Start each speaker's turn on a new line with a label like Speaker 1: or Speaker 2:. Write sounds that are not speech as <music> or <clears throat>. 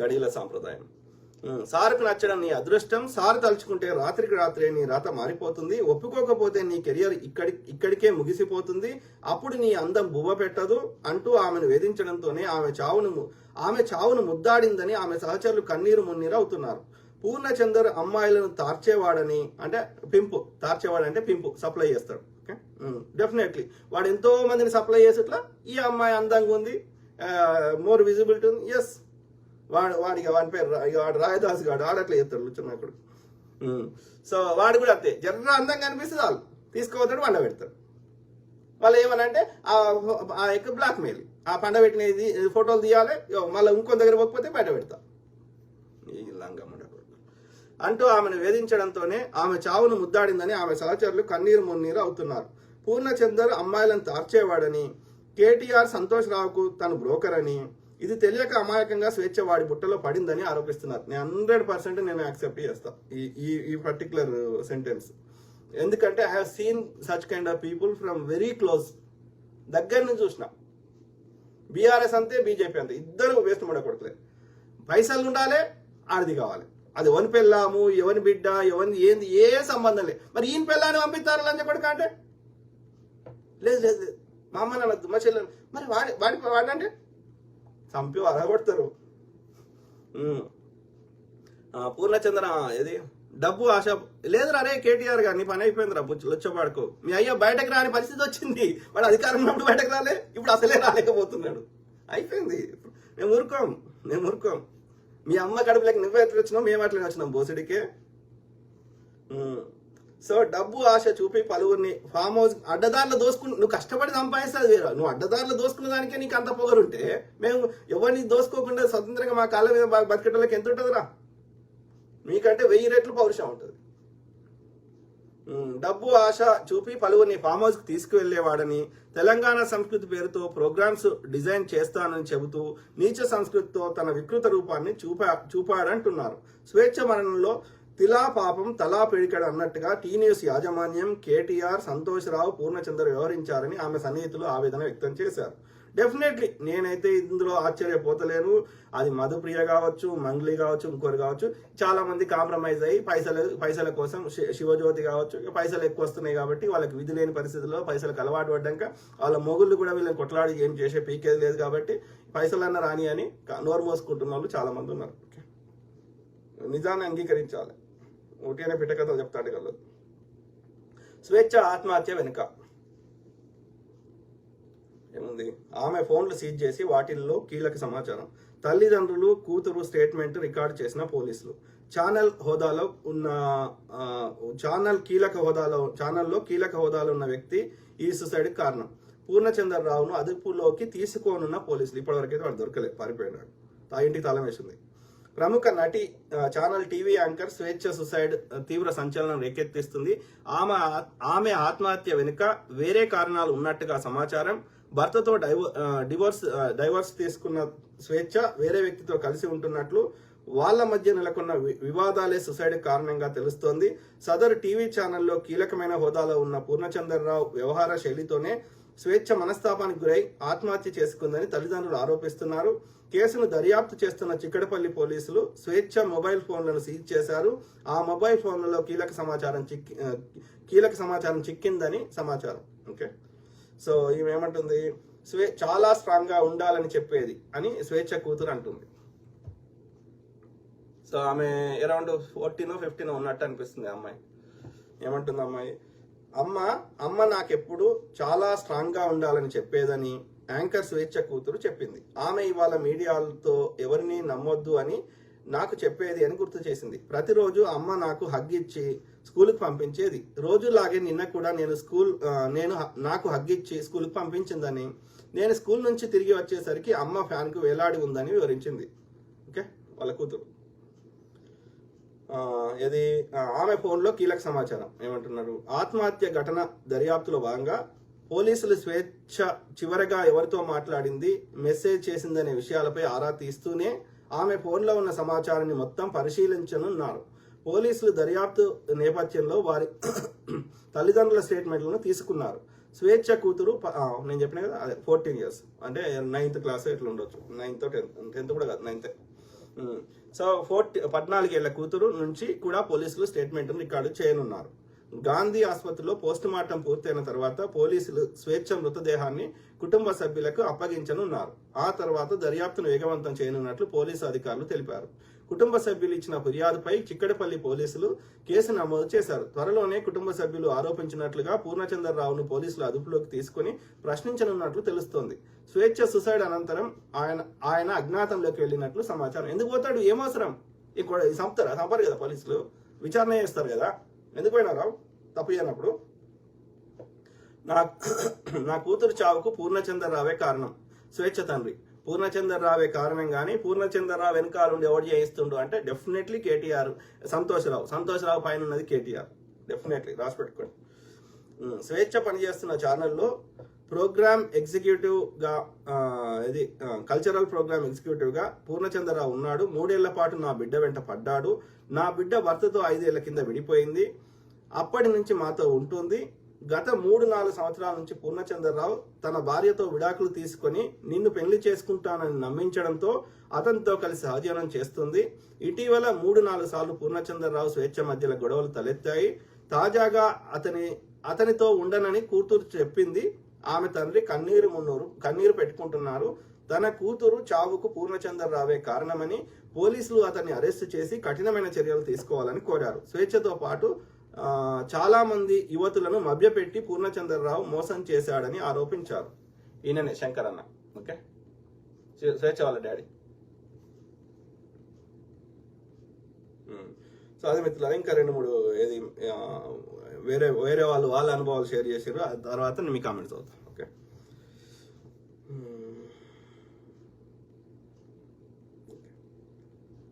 Speaker 1: గడియల సాంప్రదాయం. సార్కు సారుకు నచ్చడం నీ అదృష్టం సారు తలుచుకుంటే రాత్రికి రాత్రే నీ రాత మారిపోతుంది ఒప్పుకోకపోతే నీ కెరియర్ ఇక్కడి ఇక్కడికే ముగిసిపోతుంది అప్పుడు నీ అందం బువ్వ పెట్టదు అంటూ ఆమెను వేధించడంతోనే ఆమె చావును ఆమె చావును ముద్దాడిందని ఆమె సహచరులు కన్నీరు మున్నీరు అవుతున్నారు. పూర్ణచందర్ అమ్మాయిలను తార్చేవాడని అంటే పింపు తార్చేవాడు అంటే పింపు సప్లై చేస్తాడు. ఓకే? డెఫినెట్లీ వాడు ఎంతో మందిని సప్లై చేసేట్లా ఈ అమ్మాయి అందంగా ఉంది మోర్ విజిబిలిటీ ఉంది. ఎస్ వాడు వాడికి వాడి పేరు వాడు రాయదాస్ గాడు ఆడట్లే చెప్తాడు లుచ్చున్నాకుడు సో వాడు కూడా అంతే. జర్ర అందంగా అనిపిస్తుంది వాళ్ళు తీసుకోవద్దాడు వండ పెడతాడు. వాళ్ళు ఏమనంటే ఆ ఆ యొక్క బ్లాక్ మెయిల్ ఆ పండ పెట్టినది ఫోటోలు తీయాలి మళ్ళీ ఇంకో దగ్గర పోకపోతే బయట పెడతా. లంగమ్మడ. అంటూ ఆమెను వేధించడంతోనే ఆమె చావును ముద్దాడిందని ఆమె సహచరులు కన్నీరు మున్నీరు అవుతున్నారు. పూర్ణచందర్ అమ్మాయిలను తార్చేవాడని కేటీఆర్ సంతోష్ రావుకు తను బ్రోకర్ అని ఇది తెలియక అమాయకంగా స్వేచ్ఛ వాడి బుట్టలో పడిందని ఆరోపిస్తున్నారు. నేను హండ్రెడ్ పర్సెంట్ నేను యాక్సెప్ట్ చేస్తా. ఈ ఈ ఈ పర్టికులర్ సెంటెన్స్ ఎందుకంటే I have seen such kind of people from very close దగ్గర నుంచి చూసిన. బీఆర్ఎస్ అంతే బీజేపీ అంతే. ఇద్దరు వేస్ట్ కొడతలేదు పైసలు ఉండాలి ఆడిది కావాలి. అది ఎవరి పెళ్ళాము ఎవరి బిడ్డ ఎవరిని ఏంది ఏ సంబంధం లేదు. మరి ఈయన పెళ్ళాన్ని పంపిస్తారు లంచ కొడుక అంటే? లేదు లేదు లేదు. మా అమ్మ నాన్న మా చెల్లెలు. మరి వాడి వాడి వాడంటే? చంపి అరగొడతారు. పూర్ణచంద్ర ఇది డబ్బు ఆశ. లేదురా రే కేటీఆర్ గారు నీ పని అయిపోయింది రా లొచ్చబాడుకో మీ అయ్యో బయటకు రాని పరిస్థితి వచ్చింది. వాడు అధికారం ఉన్నప్పుడు బయటకు రాలే ఇప్పుడు అసలే రాలేకపోతున్నాడు. అయిపోయింది. మేము ఊరుకోం మేము ఊరుకోం. మీ అమ్మ కడుపులోకి నువ్వు ఎట్లా వచ్చినావు మేము అట్లా వచ్చినాం బోసడికే? సో డబ్బు ఆశ చూపి పలువురిని ఫామ్ హౌస్ అడ్డదారులు దోసుకుని నువ్వు కష్టపడి సంపాదిస్తుంది వేరు నువ్వు అడ్డదారులు దోసుకున్న దానికే నీకు అంత పొగరుంటే మేము ఎవరిని దోసుకోకుండా స్వతంత్రంగా మా కాళ్ళ మీద బ- ఎంత ఉంటుందిరా? మీకంటే వెయ్యి రెట్లు పౌరుషం ఉంటుంది. డబ్బు ఆశ చూపి పలువురిని ఫామ్ హౌస్కి తీసుకువెళ్ళేవాడని తెలంగాణ సంస్కృతి పేరుతో ప్రోగ్రామ్స్ డిజైన్ చేస్తానని చెబుతూ నీచ సంస్కృతితో తన వికృత రూపాన్ని చూపా చూపాడంటున్నారు. స్వేచ్ఛ మరణంలో తిలా పాపం తలా పిడికడ అన్నట్టుగా టీ యాజమాన్యం కేటీఆర్ సంతోష్ రావు పూర్ణచంద్ర వ్యవహరించారని ఆమె సన్నిహితులు ఆవేదన వ్యక్తం చేశారు. డెఫినెట్లీ నేనైతే ఇందులో ఆశ్చర్యపోతలేను. అది మధుప్రియ కావచ్చు మంగ్లీ కావచ్చు ఇంకోరు కావచ్చు. చాలా మంది కాంప్రమైజ్ అయ్యి పైసలు పైసల కోసం శివజ్యోతి కావచ్చు పైసలు ఎక్కువ వస్తున్నాయి కాబట్టి వాళ్ళకి విధి లేని పరిస్థితుల్లో పైసలకు అలవాటు పడ్డాక వాళ్ళ మొగుళ్ళు కూడా వీళ్ళని కొట్లాడి ఏం చేసే పీకేది లేదు కాబట్టి పైసలన్న రాని అని నోరు మోసుకుంటున్న వాళ్ళు చాలా మంది ఉన్నారు. నిజాన్ని అంగీకరించాలి. ఒకటి పిట్టకథలు చెప్తాడు కదా స్వేచ్ఛ ఆత్మహత్య వెనుక. ఏముంది? ఆమె ఫోన్లు సీజ్ చేసి వాటిల్లో కీలక సమాచారం. తల్లిదండ్రులు కూతురు స్టేట్మెంట్ రికార్డు చేసిన పోలీసులు. ఛానల్ హోదాలో ఉన్న ఛానల్ కీలక హోదాలో ఛానల్లో కీలక హోదాలో ఉన్న వ్యక్తి ఈ సుసైడ్ కారణం. పూర్ణచంద్ర రావును అదుపులోకి తీసుకోనున్న పోలీసులు. ఇప్పటివరకు అయితే వాడు దొరకలేదు పారిపోయినాడు. ఆ ఇంటికి తాళం వేసింది. ప్రముఖ నటి channel TV anchor Swetcha suicide తీవ్ర సంచలనం రేకెత్తిస్తుంది. ఆమె ఆమె ఆత్మహత్య వెనుక వేరే కారణాలు ఉన్నట్టుగా సమాచారం. భర్తతో డైవో డివోర్స్ డైవోర్స్ తీసుకున్న స్వేచ్ఛ వేరే వ్యక్తితో కలిసి ఉంటున్నట్లు వాళ్ళ మధ్య నెలకొన్న వి- వివాదాలే సుసైడ్ కారణంగా తెలుస్తోంది. సదరు టీవీ ఛానల్లో కీలకమైన హోదాలో ఉన్న పూర్ణచంద్రరావు వ్యవహార శైలితోనే స్వేచ్ఛ మనస్తాపానికి గురై ఆత్మహత్య చేసుకుందని తల్లిదండ్రులు ఆరోపిస్తున్నారు. కేసును దర్యాప్తు చేస్తున్న చిక్కడపల్లి పోలీసులు స్వేచ్ఛ మొబైల్ ఫోన్లను సీజ్ చేశారు. ఆ మొబైల్ ఫోన్లలో కీలక సమాచారం చిక్కి కీలక సమాచారం చిక్కిందని సమాచారం. ఓకే. సో ఈమె ఏమంటుంది స్వే చాలా స్ట్రాంగ్గా ఉండాలని చెప్పేది అని స్వేచ్ఛ కూతురు అంటుంది. సో ఆమె అరౌండ్ ఫోర్టీన్ ఫిఫ్టీన్ ఉన్నట్టు అనిపిస్తుంది అమ్మాయి. ఏమంటుంది అమ్మాయి? అమ్మ అమ్మ నాకెప్పుడు చాలా స్ట్రాంగ్గా ఉండాలని చెప్పేదని యాంకర్ స్వేచ్ఛ కూతురు చెప్పింది. ఆమె ఇవాళ మీడియాలతో ఎవరిని నమ్మొద్దు అని నాకు చెప్పేది అని గుర్తు చేసింది. ప్రతిరోజు అమ్మ నాకు హగ్ ఇచ్చి స్కూల్కి పంపించేది. రోజులాగే నిన్న కూడా నేను స్కూల్ నేను నాకు హగ్ ఇచ్చి స్కూల్కి పంపించిందని నేను స్కూల్ నుంచి తిరిగి వచ్చేసరికి అమ్మ ఫ్యాన్కు వేలాడి ఉందని వివరించింది. ఓకే? వాళ్ళ కూతురు. ఇది ఆమె ఫోన్లో కీలక సమాచారం. ఏమంటున్నారు? ఆత్మహత్య ఘటన దర్యాప్తులో భాగంగా పోలీసులు స్వేచ్ఛ చివరగా ఎవరితో మాట్లాడింది మెసేజ్ చేసిందనే విషయాలపై ఆరా తీస్తూనే ఆమె ఫోన్లో ఉన్న సమాచారాన్ని మొత్తం పరిశీలించనున్నారు. పోలీసులు దర్యాప్తు నేపథ్యంలో వారి తల్లిదండ్రుల స్టేట్మెంట్లను తీసుకున్నారు. స్వేచ్ఛ కూతురు నేను చెప్పిన కదా అదే ఫోర్టీన్ ఇయర్స్. అంటే నైన్త్ క్లాస్ ఎట్లా ఉండొచ్చు నైన్త్ టెన్త్ టెన్త్ కూడా కాదు నైన్త్. సో ఫోర్టీ పద్నాలుగేళ్ళ కూతురు నుంచి కూడా పోలీసులు స్టేట్మెంట్ రికార్డు చేయనున్నారు. గాంధీ ఆసుపత్రిలో పోస్ట్ మార్టం పూర్తయిన తర్వాత పోలీసులు స్వేచ్ఛ మృతదేహాన్ని కుటుంబ సభ్యులకు అప్పగించనున్నారు. ఆ తర్వాత దర్యాప్తును వేగవంతం చేయనున్నట్లు పోలీసు అధికారులు తెలిపారు. కుటుంబ సభ్యులు ఇచ్చిన ఫిర్యాదుపై చిక్కడపల్లి పోలీసులు కేసు నమోదు చేశారు. త్వరలోనే కుటుంబ సభ్యులు ఆరోపించినట్లుగా పూర్ణచంద్రరావును పోలీసులు అదుపులోకి తీసుకుని ప్రశ్నించనున్నట్లు తెలుస్తోంది. స్వేచ్ఛ సుసైడ్ అనంతరం ఆయన ఆయన అజ్ఞాతంలోకి వెళ్ళినట్లు సమాచారం. ఎందుకు పోతాడు? ఏమవసరం? ఇక్కడ చంపుతారా చంపరు కదా పోలీసులు. విచారణ చేస్తారు కదా. ఎందుకు పోయినారావు తప్పు చేయనప్పుడు నా <clears throat> నా కూతురు చావుకు పూర్ణచంద్రరావే కారణం. స్వేచ్ఛ తండ్రి. పూర్ణచంద్రరావే కారణం కానీ పూర్ణచంద్రరావు వెనకాల ఉండి ఎవరు చేయిస్తుండు అంటే డెఫినెట్లీ కేటీఆర్ సంతోషరావు. సంతోషరావు పైన ఉన్నది కేటీఆర్. డెఫినెట్లీ రాసి పెట్టుకోండి. స్వేచ్ఛ పనిచేస్తున్న ఛానల్లో ప్రోగ్రామ్ ఎగ్జిక్యూటివ్గా ఇది కల్చరల్ ప్రోగ్రామ్ ఎగ్జిక్యూటివ్గా పూర్ణచంద్రరావు ఉన్నాడు. మూడేళ్ళ పాటు నా బిడ్డ వెంట పడ్డాడు. నా బిడ్డ భర్తతో ఐదేళ్ళ కింద విడిపోయింది. అప్పటి నుంచి మాతో ఉంటుంది. గత మూడు నాలుగు సంవత్సరాల నుంచి పూర్ణచంద్రరావు తన భార్యతో విడాకులు తీసుకొని నిన్ను పెళ్ళి చేసుకుంటానని నమ్మించడంతో అతనితో కలిసి సహజీవనం చేస్తుంది. ఇటీవల మూడు నాలుగు సార్లు పూర్ణచంద్రరావు స్వేచ్ఛ మధ్యలో గొడవలు తలెత్తాయి. తాజాగా అతని అతనితో ఉండనని కూతురు చెప్పింది. ఆమె తండ్రి కన్నీరు మున్నూరు కన్నీరు పెట్టుకుంటున్నారు. తన కూతురు చావుకు పూర్ణచంద్రరావే కారణమని పోలీసులు అతన్ని అరెస్టు చేసి కఠినమైన చర్యలు తీసుకోవాలని కోరారు. స్వేచ్ఛతో పాటు చాలామంది చాలా మంది యువతులను మభ్యపెట్టి పూర్ణచంద్రరావు మోసం చేశాడని ఆరోపించారు. ఈయననే శంకర్ అన్న. ఓకే? స్వేచ్ఛ వాళ్ళ డాడీ. సో అదే మిత్రులు ఇంకా రెండు మూడు ఏది వేరే వేరే వాళ్ళు వాళ్ళ అనుభవాలు షేర్ చేసారు ఆ తర్వాత మీ కామెంట్స్ అవుతాం